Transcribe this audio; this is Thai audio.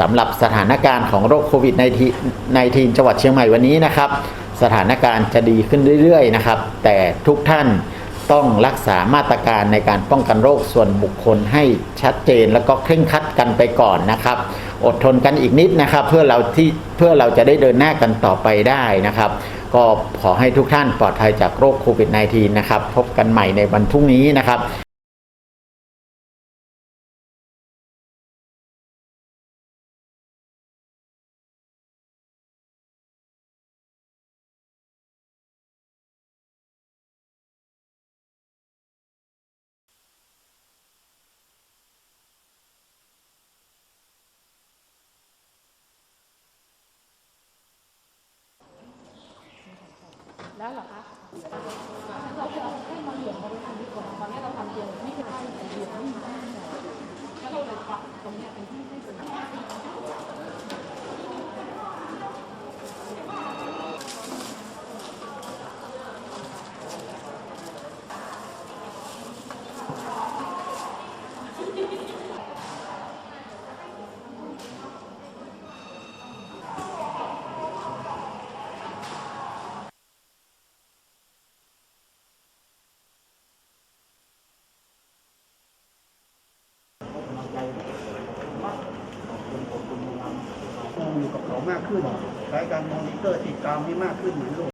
สำหรับสถานการณ์ของโรคโควิด -19 จังหวัดเชียงใหม่วันนี้นะครับ สถานการณ์จะดีขึ้นเรื่อยๆนะครับ แต่ทุกท่านต้องรักษามาตรการในการป้องกันโรคส่วนบุคคลให้ชัดเจนแล้วก็เคร่งครัดกันไปก่อนนะครับ อดทนกันอีกนิดนะครับ เพื่อเราที่เพื่อเราจะได้เดินหน้ากันต่อไปได้นะครับ ก็ขอให้ทุกท่านปลอดภัยจากโรคโควิด -19 นะครับ พบกันใหม่ในวันพรุ่งนี้นะครับ แล้วเหรอคะเราจะเอาแค่มาเหลืองมาทำดีกว่าตอนนี้เราทำเดียวนี่คือทำเดียวไม่มีได้แล้วเราเลยปรับตรงเนี้ยเป็นที่ให้เป็น อยู่กับเขามากขึ้นใช้การมอนิเตอร์ติดตามให้มากขึ้นเหมือนลูก